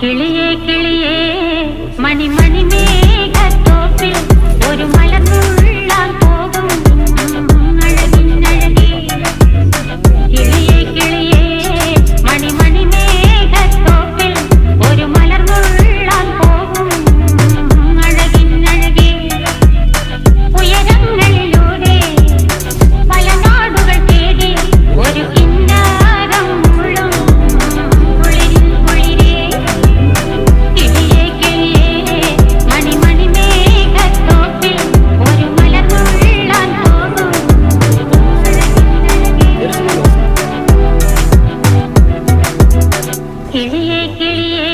கிளியே கிளியே மணி மணி கிளியே